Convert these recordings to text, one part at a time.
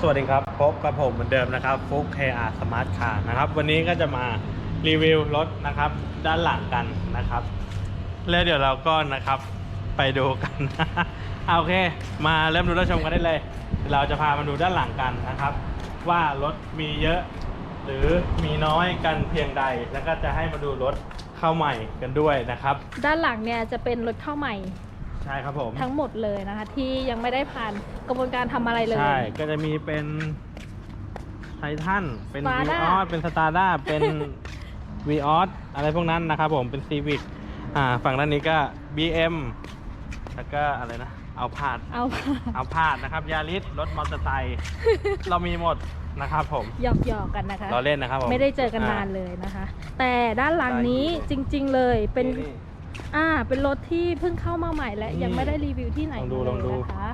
สวัสดีครับ พบกับผมเหมือนเดิมนะครับฟุก KR Smart Car นะครับ วันนี้ก็จะมารีวิวรถนะครับ ด้านหลังกันนะครับ แล้วเดี๋ยวเราก็นะครับไปดูกันเอาโอเค มาเริ่มดูและชมกันได้เลย เราจะพามาดูด้านหลังกันนะครับ ว่ารถมีเยอะหรือมีน้อยกันเพียงใด แล้วก็จะให้มาดูรถเข้าใหม่กันด้วยนะครับ ด้านหลังเนี่ยจะเป็นรถเข้าใหม่ ใช่ครับผม ทั้งหมดเลยนะคะ ที่ยังไม่ได้ผ่านกระบวนการทำอะไรเลย ใช่ ก็จะมีเป็นไททัน เป็น Stada วีออสเป็นสตาร์ด้าเป็นวีออสอะไรพวกนั้นนะครับผม เป็นซีวิกอ่า ฝั่งด้านนี้ก็ BM แล้วก็อะไรนะ เอาพาด เอาเอาพาดนะครับ ยาริส รถมอเตอร์ไซค์ เรามีหมดนะครับผมหยอกหยอกๆกันนะคะ เราเล่นนะครับผม ไม่ได้เจอกันนานเลยนะคะ แต่ด้านหลังนี้จริง ๆเลยเป็นนี่ อ่า เป็นรถที่เพิ่งเข้ามาใหม่และนี่ยังไม่ได้รีวิวที่ไหนลองดูมาลองดู เลยนะคะ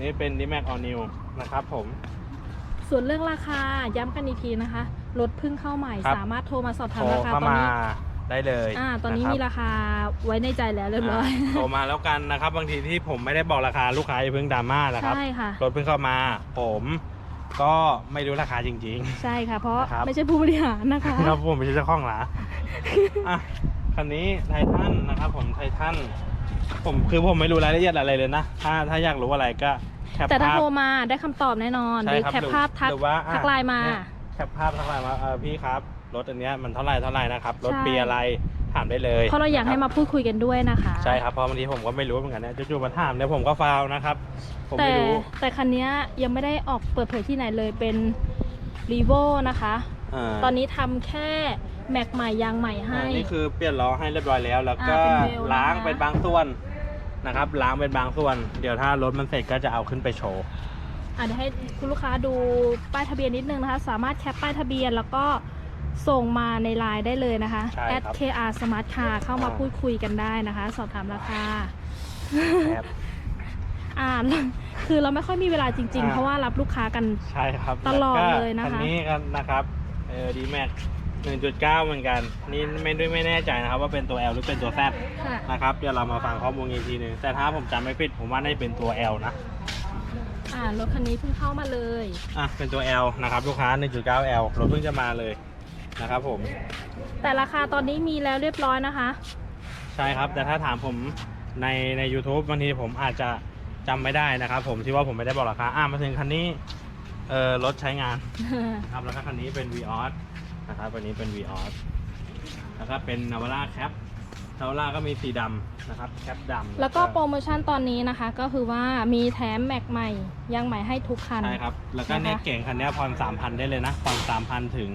นี่เป็น d m a x All New นะครับผม ส่วนเรื่องราคาย้ำกันอีกทีนะคะ รถเพิ่งเข้าใหม่ ครับ สามารถโทรมาสอบถาโทมรราคาเข้าตอนมานี้ ได้เลยอ่า ตอนนี้ะครับมีราคาไว้ในใจแล้วเรียบร้อยาโทรมาแล้วกันนะครับ บางทีที่ผมไม่ได้บอกราคาลูกค้าอย่าเพิ่งดราม่านะครับ ใช่ค่ะ รถเพิ่งเข้ามา ผมก็ไม่รู้ราคาจริง ใช่ค่ะ เพราะนะครับ ไม่ใช่ผู้บริหารนะคะ ๆครับผมไม่ใช่เจ้าของร้านอะ คันนี้ไททันนะครับผมไททันผมคือผมไม่รู้รายละเอียดอะไรเลยนะ ถ้าถ้าอยากรู้อะไรก็แคปแต่ถ้าภาพ โทรมาได้คำตอบแน่นอนหใช่รือครับแคปภาพทักหรือว่าอะทักไลน์มา เนี่ย แคปภาพทักไลน์มาเออพี่ครับ รถอันเนี้ยมันเท่าไหร่เท่าไหร่นะครับ รถใช่ ปีอะไรถามได้เลยเพราะเราอยากให้มาพูดคุยกันด้วยนะคะ ใช่ครับเพราะบางทีผมก็ไม่รู้เหมือนกันนะจู่ๆมาถามเนี่ยผมก็ฟาวนะครับ ผมแต่ไม่รู้แต่คันเนี้ยยังไม่ได้ออกเปิดเผยที่ไหนเลยเป็นรีโวนะคะาตอนนี้ทำแค่ แม็กใหม่ยางใหม่ให้ อ่านี่คือเปลี่ยนล้อให้เรียบร้อยแล้ว แล้วก็อ่าเป็นเวลนะคะล้างเป็นบางส่วนนะครับ ล้างเป็นบางส่วน เดี๋ยวถ้ารถมันเสร็จก็จะเอาขึ้นไปโชว์ อะเดี๋ยวให้คุณลูกค้าดูป้ายทะเบียนนิดนึงนะคะ สามารถแคปป้ายทะเบียนแล้วก็ส่งมาในไลน์ได้เลยนะคะใช่ครับ @kr smart car เข้ามาอ่า พูดคุยกันได้นะคะ สอบถามราคาแอบอ่า คือเราไม่ค่อยมีเวลาจริง ๆ อ่า เพราะว่ารับลูกค้ากัน ใช่ครับตลอดแวก็เลยนะคะคันนี้กันนะครับเออดีแม็ก 1.9 เหมือนกัน นี่ไม่ด้วยไม่แน่ใจนะครับ ว่าเป็นตัว L หรือเป็นตัว Z ค่ะ นะครับเดี๋ยวเรามาฟังข้อมูลอีกทีหนึงแต่ถ้าผมจำไม่ผิดผมว่าน่าจะเป็นตัว L นะ อ่ารถคันนี้เพิ่งเข้ามาเลย อะเป็นตัว L นะครับลูกค้า 1.9 L รถเพิ่งจะมาเลยนะครับผมแต่ราคาตอนนี้มีแล้วเรียบร้อยนะคะ ใช่ครับ แต่ถ้าถามผมในใน YouTube บางทีผมอาจจะจำไม่ได้นะครับ ผมที่ว่าผมไม่ได้บอกราคาอะมาถึงคันนี้เออรถใช้งานครับแล้วก็คันนี้เป็น v ีออส นะครับวันนี้เป็น v ีออสแล้วก็เป็นนาวาร่าแคปนาวาร่าก็มีสีดำนะครับแคปดำแล้วก็โปรโมชั่นตอนนี้นะคะ ก็คือว่ามีแถมแม็กใหม่ยางใหม่ให้ทุกคัน ใช่ครับ แล้วก็เนี่ยนะคะเก่งคันเนี้ยผ่อน3,000ได้เลยนะผ่อน3,000ถึง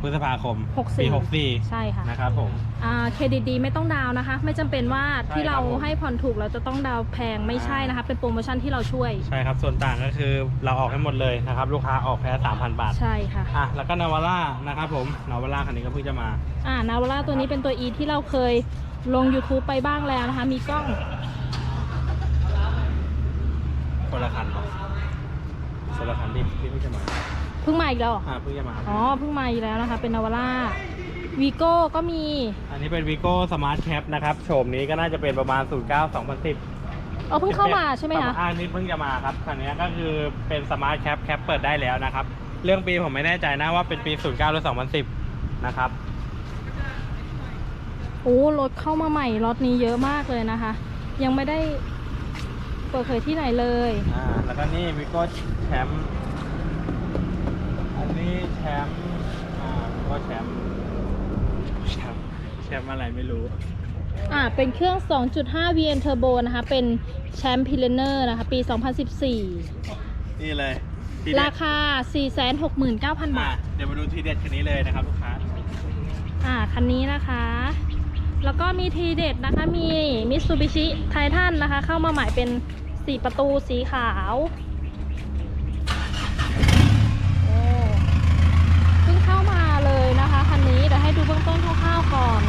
พฤษภาคมปีใช่ค่ะ64นะครับผมอ่าเครดิตดีไม่ต้องดาวน์นะคะ ไม่จำเป็นว่าใช่ที่เราครับผม ให้ผ่อนถูกเราจะต้องดาวน์แพงไม่ใช่นะคะ เป็นโปรโมชั่นที่เราช่วยใช่ครับส่วนต่างก็คือเราออกให้หมดเลยนะครับ ลูกค้าออกแค่3,000 บาท ใช่ค่ะ อะ แล้วก็นาวาร่านะครับผมนาวาร่าคันนี้ก็เพิ่งจะมา อ่านาวาร่าตัวนี้เป็นตัว E ที่เราเคยลง YouTube ไปบ้างแล้วนะคะ มีกล้องคนละคันเนาะคนละคันที่ที่เพิ่งจะมา เพิ่งมาอีกแล้วเหรออ่าเพิ่งจะมาอ๋อเพิ่งมาอีกแล้วนะคะ เป็นนาวาร่าวีโก้ก็มี อันนี้เป็น Vigo Smart Cap นะครับโฉมนี้ก็น่าจะเป็นประมาณ 09 2010อ๋อเพิ่งเข้ามาใช่ไหมคะอ่านี่เพิ่งจะมาครับคันนี้ก็คือเป็น Smart Cap แคปเปิดได้แล้วนะครับ เรื่องปีผมไม่แน่ใจนะว่าเป็นปี 09 หรือ 2010 นะครับโอ้รถเข้ามาใหม่รถนี้เยอะมากเลยนะคะ ยังไม่ได้เปิดเผยที่ไหนเลยอ่าแล้วก็นี่ Vigo แชมป์อั นนี้แชมป์อ่า Vigo แชมป์แชมป์แชมป์อะไรไม่รู้ อ่าเป็นเครื่อง 2.5 VN Turbo นะคะ เป็นแชมป์พิลเนอร์นะคะ ปี 2014 นี่เลยทีเด็ราดคา 469,000บาทอะเดี๋ยวมาดูทีเด็ดคันนี้เลยนะครับลูกค้า อ่า คันนี้นะคะ แล้วก็มีทีเด็ดนะคะ มี Mitsubishi Titan นะคะ เข้ามาใหม่เป็น 4 ประตูสีขาวโอ้เพิ่งเข้ามาเลยนะคะ คันนี้เดี๋ยวให้ดูเบื้อง ต้นคร่าวๆก่อน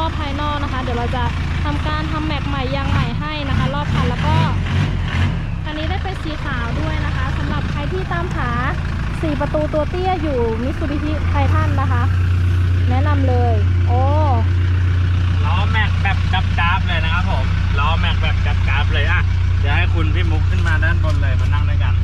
รอบๆภายนอกนะคะ เดี๋ยวเราจะทำการทำแม็กใหม่ยางใหม่ให้นะคะ รอบคันแล้วก็คันนี้ได้เป็นสีขาวด้วยนะคะสำหรับใครที่ตามหา4ประตูตัวเตี้ยอยู่ Mitsubishi Titan นะคะ แนะนำเลย โอ้ล้อแม็กแบบจับจับๆเลยนะครับผมล้อแม็กแบบจับจับๆเลยอะเดี๋ยวให้คุณพี่มุกขึ้นมาด้านบนเลยมานั่งด้วยกัน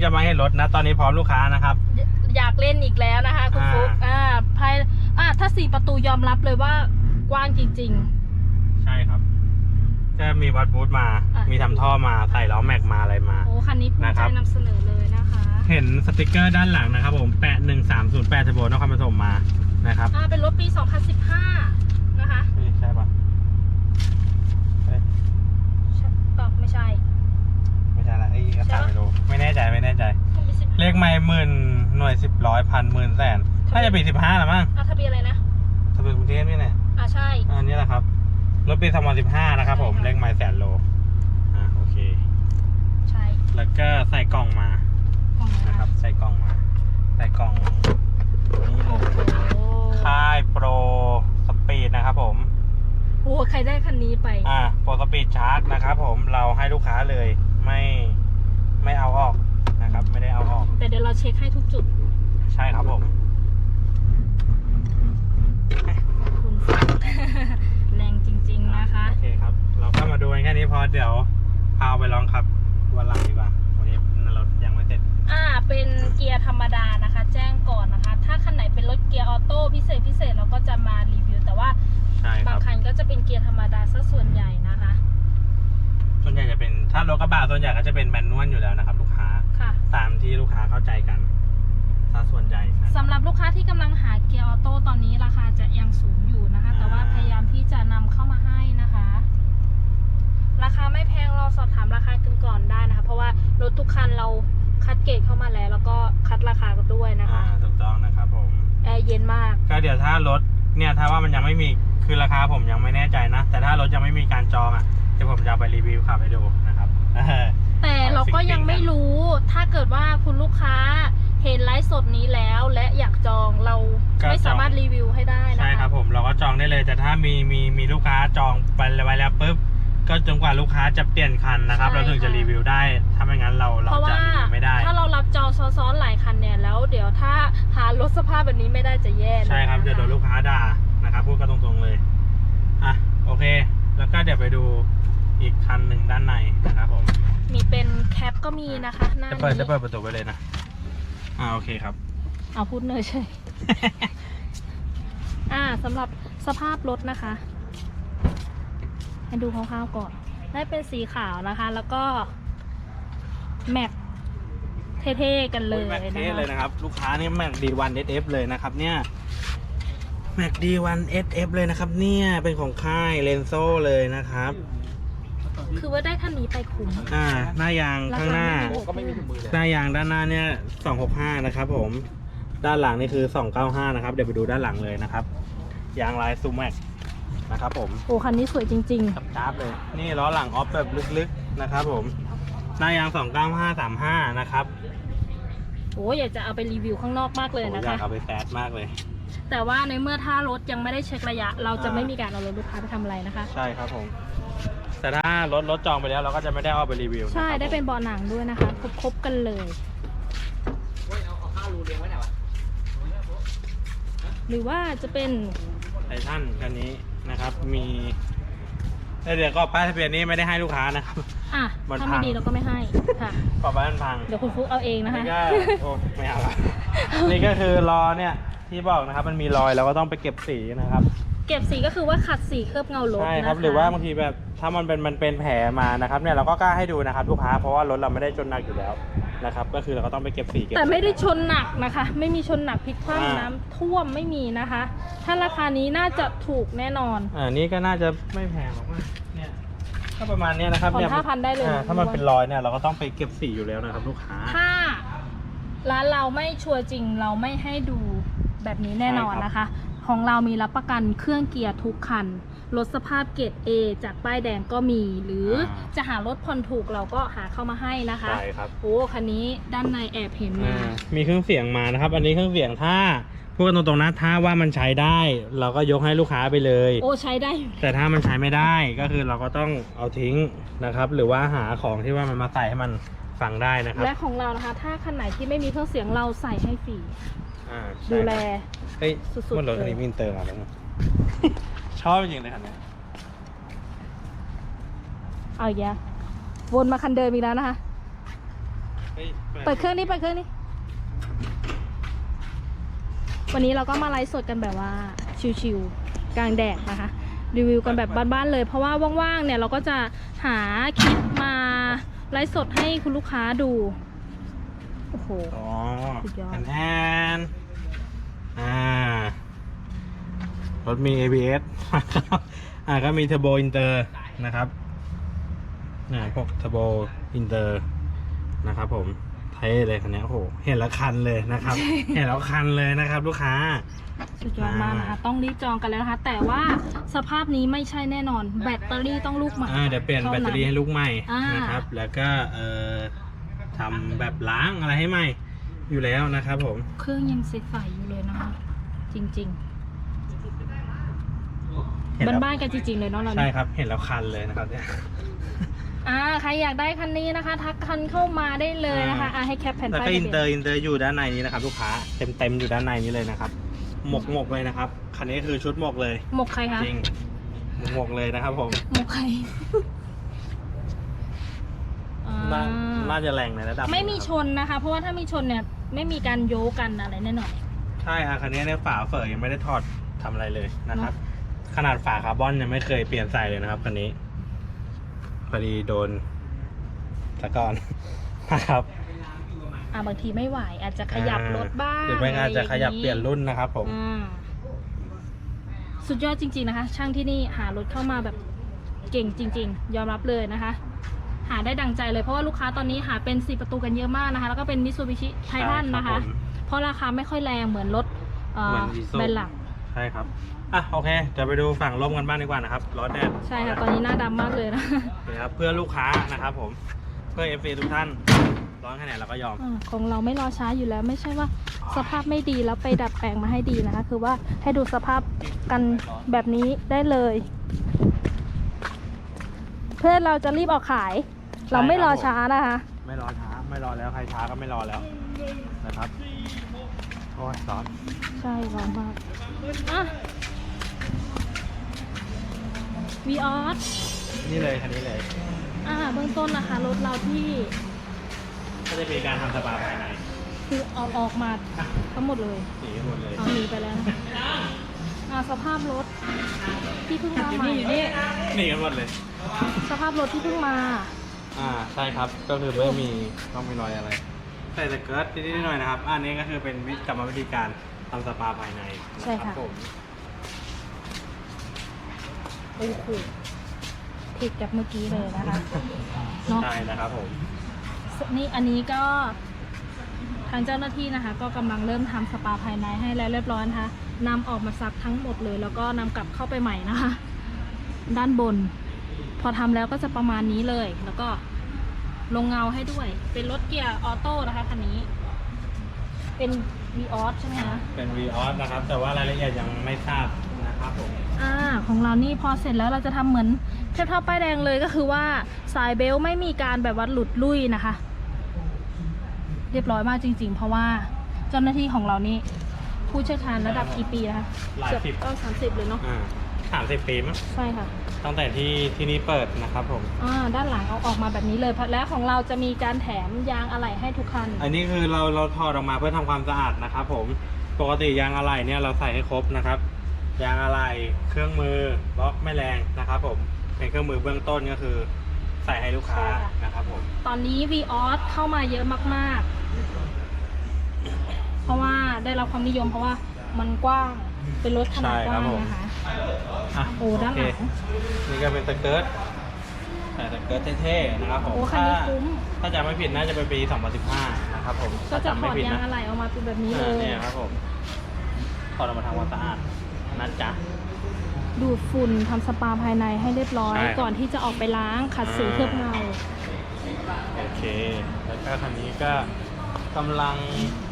ณตอนนี้พร้อมลูกค้านะครับ อยอยากเล่นอีกแล้วนะคะ คุณอ่าฟุกอ่าภายอ่าถ้าสี่ประตูยอมรับเลยว่ากว้างจริงใช่ครับจะมีวัดบูธมาอะมีทำท่อมาใส่ล้อแม็กมาอะไรมาๆโอ้คันนี้ภูมินะคใจรับนำเสนอเลยนะคะ เห็นสติกเกอร์ด้านหลังนะครับผมแปะหนึ่งสามศูนย์แปดเทอร์โบนครปฐมมานะครับอ่าเป็นรถปี2015นะคะ นี่ใช่ปะเอ้ย ใช่ปะไม่ใช่ ไม่ใช่ละไอ้กระถางไม่รู้ไม่แน่ใจไม่แน่ใจต้องเป็น15เลขไม่หมื่นหน่วยสิบร้อยพันหมื่นแสนน่าจะปีสิบห้าละมั้งอะทะเบียนอะไรนะ ทะเบียนกรุงเทพนี่แหละอ่าใช่ อันนี้แหละครับ รถปี2015นะครับผม ใช่ค่ะ เลขไมล์แสนโล อ่าโอเค ใช่แล้วก็ใส่กล่องมา ของ นะนะคครัรับบใส่กล่องมา ใส่กล่องนี่โอ้เลยโหค่ายโปรสปีดนะครับผม โอ้โหใครได้คันนี้ไป อ่าโปรสปีดชาร์จนะครับผม เราให้ลูกค้าเลย ไม่ ไม่เอาออกนะครับ ไม่ได้เอาออก แต่เดี๋ยวเราเช็คให้ทุกจุด ใช่ครับผมคุณฟุกแรงจริง ๆนะคะ โอเคครับ เราก็มาดูกันแค่นี้พอเดี๋ยวพาไปลองขับวันหลังดีกว่าวันนี้เรายังไม่เสร็จ อ่า เป็นเกียร์ธรรมดานะคะ แจ้งก่อนนะคะ ถ้าคันไหนเป็นรถเกียร์ออโต้พิเศษพิเศษเราก็จะมารีวิว แต่ว่าใช่ครับบางบคันก็จะเป็นเกียร์ธรรมดาซะส่วนใหญ่นะคะ ส่วนใหญ่จะเป็นถ้า รถกระบะส่วนใหญ่ก็จะเป็นแมนนวลอยู่แล้วนะครับ ลูกค้าค่ะตามที่ลูกค้าเข้าใจกันซะส่วนใหญ่นะครับสำหรับลูกค้าที่กำลังหาเกียร์ออโต้ตอนนี้ราคาจะยังสูงอยู่นะคะ แต่ว่าอ่า พยายามที่จะนำเข้ามาให้นะคะ ราคาไม่แพงเราสอบถามราคากันก่อนได้นะคะ เพราะว่ารถทุกคันเราคัดเกรดเข้ามาแล้ว แล้วก็คัดราคากันด้วยนะอ่าคะถูกต้องนะครับผม แอร์เย็นมากก็เดี๋ยวถ้ารถเนี่ยถ้าว่ามันยังไม่มีคือราคาผมยังไม่แน่ใจนะ แต่ถ้ารถยังไม่มีการจองอะ เดี๋ยวผมจะเอาไปรีวิวขับให้ดูนะครับแต่เราก็ยังไม่รู้ถ้าเกิดว่าคุณลูกค้าเห็นไลฟ์สดนี้แล้วและอยากจองเราก็ไม่สามารถรีวิวให้ได้นะคะใช่ครับผมเราก็จองได้เลย แต่ถ้ามีมีมีลูกค้าจองไปไว้แล้วปุ๊บก็จนกว่าลูกค้าจะเปลี่ยนคันนะครับใช่เราถึงจะค่ะรีวิวได้ถ้าไม่งั้นเราเราเพราะจะว่ารีวิวไม่ได้ ถ้าเรารับจองซ้อนๆหลายคันเนี่ยแล้วเดี๋ยวถ้าหารถสภาพแบบนี้ไม่ได้จะแย่เลยใช่ครับนะะเดี๋ยวโดนลูกค้าด่านะครับพูดกันตรงๆเลยอะโอเค แล้วก็เดี๋ยวไปดู อีกคันหนึ่งด้านในนะครับผมมีเป็นแคปก็มีนะคะหน้าจะเปิดนี้จะเปิดประตูไปเลยนะ อ่าโอเคครับ เอาพูดเนยใช่ อ่าสำหรับสภาพรถนะคะให้ดูคร่าวๆก่อน ได้เป็นสีขาวนะคะ แล้วก็ แม็กเท่ๆกันเลยแม็กนะเทสคะเลยนะครับ ลูกค้านี่แม็กดีวันเอสเอฟเลยนะครับเนี่ยแม็กดีวันเอสเอฟเลยนะครับ เนี่ยเป็นของค่ายเลนโซเลยนะครับ คือว่าได้คันนี้ไปคุ้ม อ่า หน้ายางข้างหน้า ก็ไม่มีถุงมือหน้ายางด้านหน้าเนี่ย265 นะครับผม ด้านหลังนี่คือ 295 นะครับ เดี๋ยวไปดูด้านหลังเลยนะครับ ยางลายซูแม็กนะครับผม โอ้คันนี้สวยจริง จับจ้าบเลย นี่ล้อหลังออฟแบบลึกๆ นะครับผม หน้ายาง 29535 นะครับๆ โอ้อยากจะเอาไปรีวิวข้างนอกมากเลยผมนะอยาคะ กเอาไปแซดมากเลย แต่ว่าในเมื่อถ้ารถยังไม่ได้เช็คระยะ เราจะอ่าไม่มีการเอารถลูกค้าไปทำอะไรนะคะ ใช่ครับผม แต่ถ้ารถรถจองไปแล้วเราก็จะไม่ได้เอาไปรีวิวใช่ะครับได้เป็นผมเบาะหนังด้วยนะคะ ครบๆกันเลยหรือว่าจะเป็นไททันคันนี้นะครับ มีแล้วเดี๋ยวก็ป้ายทะเบียนนี้ไม่ได้ให้ลูกค้านะครับ อะมันถ้าพัไม่ง ดีเราก็ไม่ให้ค่ะกรอบบ้านพัง เดี๋ยวคุณฟุกเอาเองนะคะ นี่ก็โอ้ไม่เอาละนี่ก็คือรอเนี่ยที่บอกนะครับ มันมีรอยเราก็ต้องไปเก็บสีนะครับ เก็บสีก็คือว่าขัดสีเคลือบเงารถใช่นะคะครับหรือว่าบางทีแบบถ้ามันเป็นมันเป็นแผลมานะครับเนี่ยเราก็กล้าให้ดูนะครับลูกค้าเพราะว่ารถเราไม่ได้จนหนักอยู่แล้วนะครับก็คือเราก็ต้องไปเก็บสีเก็บแต่ไม่ได้ชนหนักนะคะ ไม่มีชนหนักพลิกคอ่าว่ำน้ำท่วมไม่มีนะคะ ถ้าราคานี้น่าจะถูกแน่นอน อ่านี่ก็น่าจะไม่แพงหรอกว่าเนี่ยก็ประมาณเนี้ยนะครับผ่อนเนี่ย5,000ได้เลยอ่าถ้ามันเป็นรอยเนี่ยเราก็ต้องไปเก็บสีอยู่แล้วนะครับลูกค้าถ้าร้านเราไม่ชัวร์จริงเราไม่ให้ดูแบบนี้แน่นอนใช่ครับนะคะ ของเรามีรับประกันเครื่องเกียร์ทุกคันลดสภาพเกรด A จากป้ายแดงก็มี หรืออาจะหารถผ่อนถูกเราก็หาเข้ามาให้นะคะใช่ครับ โอ้คันนี้ด้านในแอบเห็นมาอ่ามีเครื่องเสียงมานะครับ อันนี้เครื่องเสียงถ้าพูดกันตรงๆนะถ้าว่ามันใช้ได้ เราก็ยกให้ลูกค้าไปเลย โอ้ใช้ได้อยู่แต่ถ้ามันใช้ไม่ได้ก็คือเราก็ต้องเอาทิ้งนะครับ หรือว่าหาของที่ว่ามันมาใส่ให้มันฟังได้นะครับ และของเรานะคะ ถ้าคันไหนที่ไม่มีเครื่องเสียงเราใส่ให้ฟรี อ่าใช่ดูแล เฮ้ยสุดๆ มันรถคันเลยนี้มีอินเตอร์มาแล้วชอบจริงเลยคันนี้เอาอีกแล้ววนมาคันเดิมอีกแล้วนะคะฮ้ยเปิดเครื่องนี้เปิดเครื่องนี้ วันนี้เราก็มาไลฟ์สดกันแบบว่าชิวๆกลางแดดนะคะ รีวิวกันแบบบ้านๆเลย เพราะว่าว่างๆเนี่ยเราก็จะหาคลิปมาไลฟ์สดให้คุณลูกค้าดู โอ้โห อ๋อสุดยอด แทนอ่ารถมี ABS อ่าก็มีเทอร์โบอินเตอร์นะครับเนี่ยพวกเทอร์โบอินเตอร์นะครับผมเท่เลยคันนี้โอ้โห เห็นแล้วคันเลยนะครับ เห็นแล้วคันเลยนะครับ ลูกค้า สุดยอดมากนะคะ ต้องรีบจองกันแล้วนะคะ แต่ว่าสภาพนี้ไม่ใช่แน่นอน แบตเตอรี่ต้องลูกใหม่อ่าเดี๋ยวเปลี่ยนแบตเตอรี่ให้ลูกใหม่อ่านนะครับ แล้วก็เอ่อ ทำแบบล้างอะไรให้ใหม่อยู่แล้วนะครับผม เครื่องยังใสๆอยู่เลยนะคะ จริงเห็นแล้วๆบ้านๆกันจริงๆเลยเนาะเราใช่เนี่ยครับ เห็นแล้วคันเลยนะครับเนี่ย อ่าใครอยากได้คันนี้นะคะ ทักคันเข้ามาได้เลยนะคะอ่าให้แคปแผ่นแล้วป้ายก็ทะอินเตอเบียนร์อินเตอร์อยู่ด้านในนี้นะครับ ลูกค้าเต็มเต็มๆอยู่ด้านในนี้เลยนะครับ หมกหมกเลยนะครับคันนี้คือชุดหมกเลย หมกใครคะจริงหมกหมกเลยนะครับผม หมกใครอ่า น่าน่าจะแรงในระดับหนึ่งไม่มีนะครับชนนะคะ เพราะว่าถ้ามีชนเนี่ยไม่มีการโยกกันอะไรแน่นอนใช่อะคันนี้เนี่ยฝาเฟยยังไม่ได้ถอดทำอะไรเลยนะครับ ขนาดฝาคาร์บอนยังไม่เคยเปลี่ยนใส่เลยนะครับคันนี้พอดีโดนตะกอนนะครับอ่าบางทีไม่ไหวอาจจะขยับรถบ้างหรือไม่งั้นอาจจะขยับอไรอางเปลี่ยนรุ่นนะครับ ผมอ่าสุดยอดจริง ๆนะคะ ช่างที่นี่หารถเข้ามาแบบเก่งจริง ๆ ยอมรับเลยนะคะ หาได้ดังใจเลยเพราะว่าลูกค้าตอนนี้หาเป็นสี่ประตูกันเยอะมากนะคะ แล้วก็เป็นมิ t ซูบิชิไททันใช่ครับนะคะ ผม เพราะราคาไม่ค่อยแรงเหมือนรถเอ่เหมืออน Viso แบรนด์หลักใช่ครับ อะโอเคเดี๋ยวไปดูฝั่งร่มกันบ้างดีกว่านะครับ ร้อนแดดใช่ค่ะ ตอนนี้หน้าดำมากเลยนะโอเคครับ เพื่อลูกค้านะครับผม เพื่อ f อทุกท่าน ร้อนแค่ไหนเราก็ยอมอาของเราไม่รอช้าอยู่แล้วไม่ใช่ว่าสภาพไม่ดีแล้วไปดัดแปลงมาให้ดีนะคะ คือว่าให้ดูสภาพกันแบบนี้ได้เลย เพื่อเราจะรีบออกขาย เราไม่รอช้านะคะ ไม่รอช้าไม่รอแล้วใครช้าก็ไม่รอแล้วนะครับโอ้ยร้อนใช่ร้อนมากอะวีออสนี่เลยคันนี้เลย อ่าเบื้องต้นนะคะรถเราที่ ก็จะมีการทำสปาภายในคือเอาออกมาทั้งหมดเลยสีหมดเลยเอาหนีไปแล้วนะอ่าสภาพรถที่เพิ่งมาใหม่หนีกันหมดเลย สภาพรถที่เพิ่งมา อ่าใช่ครับก็คือไม่มีต้องมีรอยอะไรใส่แต่เกิร์ตนิดๆหน่อยๆนะครับ อันนี้ก็คือเป็นวิธีกรรมวิธีการทำสปาภายในนใช่ค่ะรับผมโอ้โหผิดกับเมื่อกี้เลยนะคะเนาะ ใช่นะครับผม นี่อันนี้ก็ทางเจ้าหน้าที่นะคะ ก็กำลังเริ่มทำสปาภายในให้แล้วเรียบร้อยนะคะนำออกมาซักทั้งหมดเลย แล้วก็นำกลับเข้าไปใหม่นะคะ ด้านบน พอทำแล้วก็จะประมาณนี้เลย แล้วก็ลงเงาให้ด้วย เป็นรถเกียร์ออโต้นะคะคันนี้ เป็นวีออสใช่ไหมคะเป็น v ีออสนะครับ แต่ว่ารายละเอียดยังไม่ทราบนะครับผมอ่าของเรานี่พอเสร็จแล้วเราจะทำเหมือนเทียบเท่าป้ายแดงเลยก็คือว่าสายเบลต์ไม่มีการแบบว่าหลุดลุ่ยนะคะ เรียบร้อยมากจริง ๆ เพราะว่าเจ้าหน้าที่ของเรานี่ผู้เชี่ยวชาญระดับกี่ปีนะคะหลายเกือบสิบก็สามสิบเลยเนาะ อ่าสามสิบปีมั้งใช่ค่ะ ตั้งแต่ที่ที่นี่เปิดนะครับผม อ่า ด้านหลังเอาออกมาแบบนี้เลยและของเราจะมีการแถมยางอะไหล่ให้ทุกคัน อันนี้คือเราเราถอดออกมาเพื่อทำความสะอาดนะครับผม ปกติยางอะไหล่เนี่ยเราใส่ให้ครบนะครับ ยางอะไหล่เครื่องมือบล็อกไม่แรงนะครับผม เป็นเครื่องมือเบื้องต้นก็คือ ใส่ให้ลูกค้าใช่ค่ะ นะครับผม ตอนนี้ v ีออสเข้ามาเยอะมากๆ เพราะว่าได้รับความนิยมเพราะว่ามันกว้าง เป็นรถขนาดกว้างนะคะ อะโอ้ด้านหลังโอเคนี่ก็เป็นสเกิร์ตใส่สเกิร์ตเท่ๆนะครับผมโอ้คันนี้คุ้ม ถ้าจำไม่ผิดน่าจะเป็นปี 2015 นะครับผมก็จะถ้าถไม่อดผิดยางนะ อะไหล่ออกมาเป็นแบบนี้เลอ่ายเนี่ยครับผมถอดออกมาทำความสะอาดนะจ๊ะ ดูดฝุ่นทำสปาภายในให้เรียบร้อย ใช่ครับก่อนที่จะออกไปล้างขัดสีอ่า เคลือบเงาโอเค แล้วก็คันนี้ก็กำลัง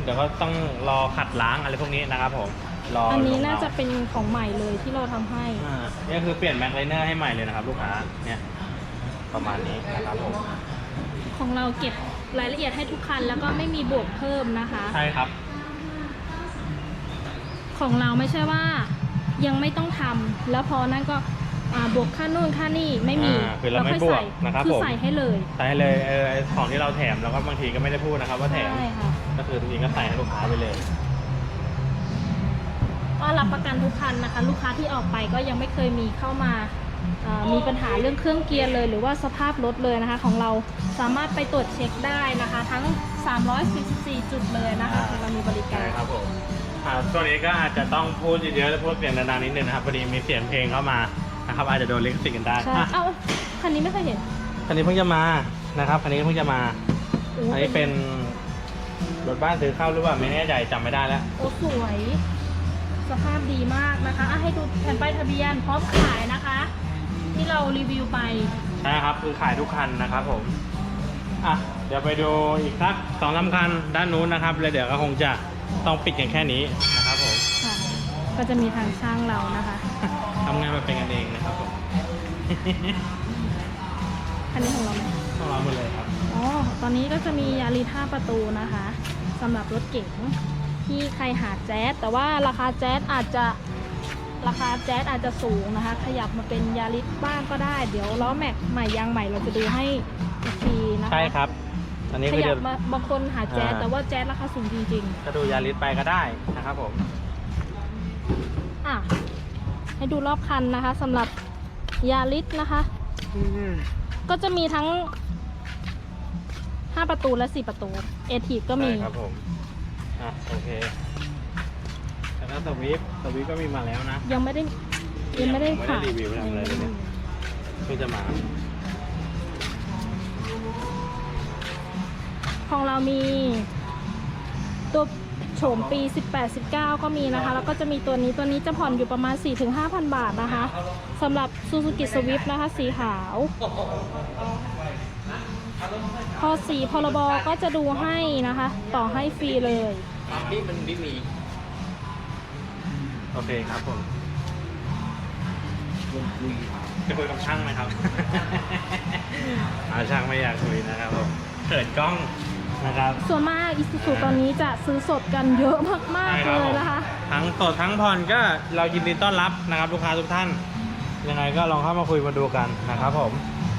เดี๋ยวก็ต้องรอขัดล้างอะไรพวกนี้นะครับผม รออัอันนี้น่าจะเป็นของใหม่เลยที่เราทำให้อ่านี่คือเปลี่ยนแม็กไลเนอร์ให้ใหม่เลยนะครับ ลูกค้า เนี่ย ประมาณนี้นะครับผม ของเราเก็บรายละเอียดให้ทุกคัน แล้วก็ไม่มีบวกเพิ่มนะคะ ใช่ครับ ของเราไม่ใช่ว่ายังไม่ต้องทำแล้วพอนั่นก็อ่าบวกค่านู่นค่านี่ไม่มีอ่าคือเราไม่ค่อยบวกใส่นะครับคือผม ใส่ให้เลยใส่ให้เลยเออไอ้ของที่เราแถมแล้วก็บางทีก็ไม่ได้พูดนะครับ ว่าแถม ใช่ค่ะก็คือจริงๆก็ใส่ให้ลูกค้าไปเลย ก็รับประกันทุกคันนะคะ ลูกค้าที่ออกไปก็ยังไม่เคยมีเข้ามาเอ่อมีปัญหาเรื่องเครื่องเกียร์เลย หรือว่าสภาพรถเลยนะคะ ของเราสามารถไปตรวจเช็คได้นะคะ ทั้ง 344 จุดเลยนะคะที่เรามีบริกาใช่รครับผมอ่าตัวนี้ก็อาจจะต้องพูดเยอะๆและพูดเสียงดังๆนิดนึงนะครับพอดีมีเสียงเพลงเข้ามานะครับอาจจะโดนลิขสิทธิ์กันได้ใช่อะเอ้าคันนี้ไม่เคยเห็นคันนี้เพิ่งจะมานะครับคันนี้เพิ่งจะมาโอ้อันนี้เป็นรถบ้านซื้อเข้าหรือเปล่าไม่แน่ใจจำไม่ได้แล้วโอ้สวย สภาพดีมากนะคะอะให้ดูแผ่นป้ายทะเบียนพร้อมขายนะคะ ที่เรารีวิวไป ใช่ครับ คือขายทุกคันนะครับผม อะ เดี๋ยวไปดูอีกสักสองสามคันด้านนู้นนะครับ แล้วเดี๋ยวก็คงจะต้องปิดกันแค่นี้นะครับผม ค่ะ ก็จะมีทางช่างเรานะคะ ทำงานมาเป็นกันเองนะครับผม คันนี้ของเราไหมต้องรับหมดเลยครับ อ๋อ ตอนนี้ก็จะมียาริท่าประตูนะคะสำหรับรถเก๋ง ที่ใครหาแจ๊สแต่ว่าราคาแจ๊สอาจจะราคาแจ๊สอาจจะสูงนะคะ ขยับมาเป็นยาริสบ้างก็ได้ เดี๋ยวล้อแม็กใหม่ยางใหม่เราจะดูให้อีกทีนะคะใช่ครับ อันนี้ขคือยัเดี๋บยวมาบางคนหาแจ๊สอ่า แต่ว่าแจ๊สราคาสูงจริงจะดูยาริสไปก็ได้นะครับผม ๆอะให้ดูรอบคันนะคะสำหรับยาริสนะคะ ก็จะมีทั้ง 5 ประตูและ 4 ประตู เอทีก็มี ใช่ครับผม อะโอเคแล้วก็สวิฟสวิฟก็มีมาแล้วนะยังไม่ได้ยังไม่ได้ยังไม่ได้ขายรีวิวทำอะไรเลยเนี่ยเพิ่งจะมาของเรามี ตัวโฉมปี 18 19 ก็มีนะคะ แล้วก็จะมีตัวนี้ตัวนี้จะผ่อนอยู่ประมาณ 4-5,000 บาทนะคะสำหรับ Suzuki Swift นะคะ สีขาวพ อสีพรบก็จะดูให้นะคะ ต่อให้ฟรีเลยนี่มันดิมี โอเคครับผมจะคุยกับช่างไหมครับ อาช่างไม่อยากคุยนะครับผมเกิดกล้องนะครับ ส่วนมากอิสุสุตอนนี้จะซื้อสดกันเยอะมากใช่ๆรับเลยผมนะคะ ทั้งสดทั้งผ่อนก็เรายินดีต้อนรับนะครับลูกค้าทุกท่าน ยังไงก็ลองเข้ามาคุยมาดูกันนะครับผม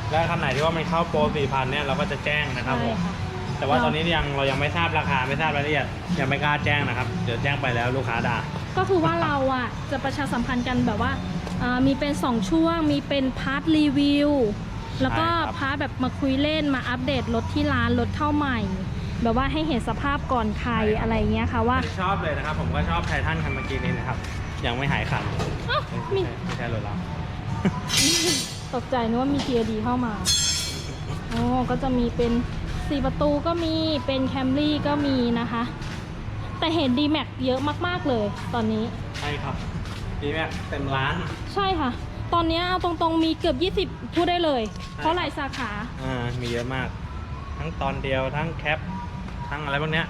และคันไหนที่ว่ามันเข้าโปร4,000เนี่ยเราก็จะแจ้งนะครับผมใช่ค่ะแต่ว่าตอนนี้ยังเรายังไม่ทราบราคาไม่ทราบรายละเอียดยังไม่กล้าแจ้งนะครับ เดี๋ยวแจ้งไปแล้วลูกค้าด่า ก็คือว่าเราอะจะประชาสัมพันธ์กันแบบว่าอ่ามีเป็น 2 ช่วง มีเป็นพาร์ทรีวิว แล้วก็ใช่ครับพาร์ทแบบมาคุยเล่นมาอัปเดตรถที่ร้านรถเข้าใหม่ แบบว่าให้เห็นสภาพก่อนใครอะไรเงี้ยค่ะว่าชอบเลยนะครับ ผมก็ชอบไททันคันเมื่อกี้นี้นะครับ ยังไม่หายขันอ้าวไม่มีใช่ไม่ใช่รถเรา ตกใจนึกว่ามีเทียดีเข้ามาโอ้ก็จะมีเป็น4ประตูก็มีเป็นแคมรี่ก็มีนะคะ แต่เห็น d m a x เยอะมากๆเลยตอนนี้ ใช่ครับดีแม็กเต็มร้าน ใช่ค่ะ ตอนนี้เอาตรงๆมีเกือบ 20 พูดได้เลย เพราะหลายสาขา อ่า มีเยอะมาก ทั้งตอนเดียวทั้งแคป ทั้งอะไรพวกเนี้ย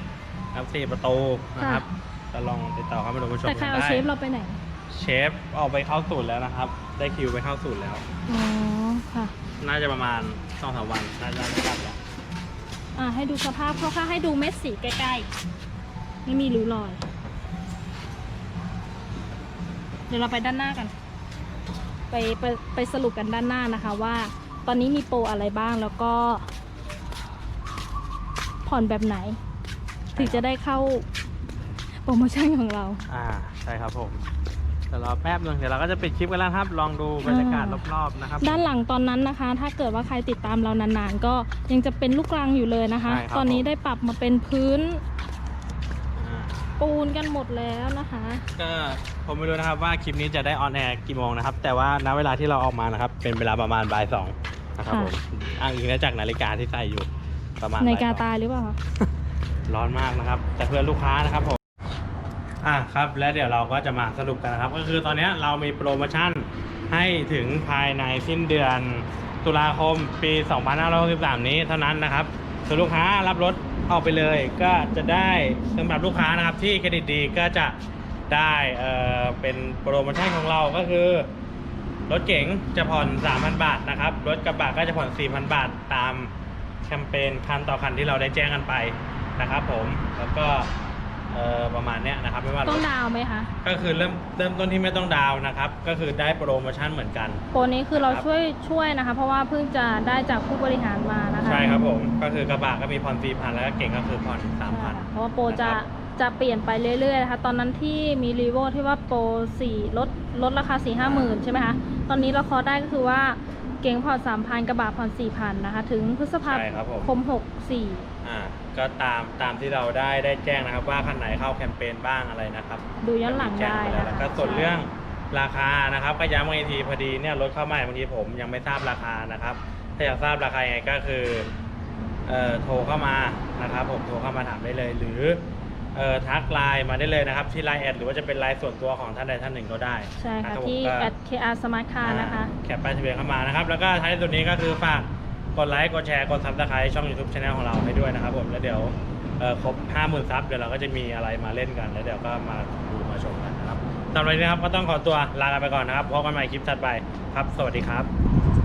ครับสี่ประตูนะครับจะลองติดต่อเข้ามาดูผู้ชมแต่ใครกันเอาได้เชฟเราไปไหน เชฟออกไปเข้าสูตรแล้วนะครับ ได้คิวไปเข้าสูตรแล้ว อ๋อค่ะ น่าจะประมาณสองสามวันน่าจะได้กลับแล้วอ่าให้ดูสภาพคร่าวๆให้ดูเม็ดสีใกล้ๆ ไม่มีริ้วรอย เดี๋ยวเราไปด้านหน้ากัน ไปไปไปสรุปกันด้านหน้านะคะว่า ตอนนี้มีโปรอะไรบ้างแล้วก็ ผ่อนแบบไหน ถึงจะได้เข้าโปรโมชั่นของเรา อ่าใช่ครับผม เดี๋ยวรอแป๊บนึงเดี๋ยวเราก็จะปิดคลิปกันแล้วครับ ลองดูบรรยากาศรอบๆนะครับ ด้านหลังตอนนั้นนะคะ ถ้าเกิดว่าใครติดตามเรานานๆ ก็ยังจะเป็นลูกรังอยู่เลยนะคะ ใช่ครับ ตอนนี้ผมได้ปรับมาเป็นพื้นอ่าปูนกันหมดแล้วนะคะ ก็ผมไม่รู้นะครับว่าคลิปนี้จะได้ออนแอร์กี่โมงนะครับ แต่ว่าณเวลาที่เราออกมานะครับ เป็นเวลาประมาณบ่ายสองนะครับค่ะ ผมอ้างอิงได้จากนาฬิกาที่ใส่อยู่ประมาณในบ่ยกาสองตายหรือเปล่าคะ ร้อนมากนะครับ แต่เพื่อนลูกค้านะครับผม อะครับและเดี๋ยวเราก็จะมาสรุปกันนะครับ ก็คือตอนนี้เรามีโปรโมชั่นให้ถึงภายในสิ้นเดือนตุลาคมปี 2563 นี้เท่านั้นนะครับส่วนลูกค้ารับรถออกไปเลยก็จะได้สำหรับลูกค้านะครับที่เครดิตดีก็จะได้เอ่อเป็นโปรโมชั่นของเราก็คือ รถเก๋งจะผ่อน 3,000 บาทนะครับ รถกระบะก็จะผ่อน 4,000 บาทตามแคมเปญคันต่อคันที่เราได้แจ้งกันไปนะครับผมแล้วก็ เออประมาณเนี้ยนะครับไม่ว่าต้องรถดาวน์ไหมคะ ก็คือเริ่มเริ่มต้นที่ไม่ต้องดาวน์นะครับ ก็คือได้โปรโมชั่นเหมือนกัน โปรนี้คือเราครับช่วยช่วยนะคะ เพราะว่าเพิ่งจะได้จากผู้บริหารมานะคะใช่ครับผมก็คือกระบะก็มีผ่อนสี่พันแล้วก็เก่งก็คือผ่อนสามพัน เพราะว่าโปรจะจะเปลี่ยนไปเรื่อยๆนะคะ ตอนนั้นที่มีรีโวที่ว่าโปรสี่ลดลดราคา4ี่ห้าหมื่นใช่ไหมคะ ตอนนี้เราคอได้ก็คือว่าเก่งผ่อนสามพันกระบะผ่อนสี่พันนะคะ ถึงพฤษภาใช่ครับผม คมหกสี่อ่า ก็ตามตามที่เราได้ได้แจ้งนะครับ ว่าคันไหนเข้าแคมเปญบ้างอะไรนะครับดูย้อนหลังได้แจ้งปนะแล้วคะก็ส่วนเรื่องราคานะครับก็ย้ำกันอีกทีพอดีเนี่ยรถเข้าใหม่บางทีผมยังไม่ทราบราคานะครับ ถ้าอยากทราบราคายังไงก็คือเอ่อโทรเข้ามานะครับ ผมโทรเข้ามาถามได้เลย หรือเอ่อทักไลน์มาได้เลยนะครับ ที่ไลน์แอดหรือว่าจะเป็นไลน์ส่วนตัวของท่านใดท่านหนึ่งก็ได้ใช่นค่ะรับผมที่ ก็ at kr smart car นะคะ แคปป้ายทะเบียนเข้ามานะครับ แล้วก็ท้ายสุดนี้ก็คือฝาก กดไลค์กดแชร์กดซับสไครต์ช่อง YouTube Channel ของเราให้ด้วยนะครับผมแล้วเดี๋ยวครบ 50,000ซับเดี๋ยวเราก็จะมีอะไรมาเล่นกัน แล้วเดี๋ยวก็มาดูมาชมกันนะครับสำหรับวันนี้นะครับก็ต้องขอตัวลาไปก่อนนะครับพบกันใหม่คลิปถัดไปครับ สวัสดีครับ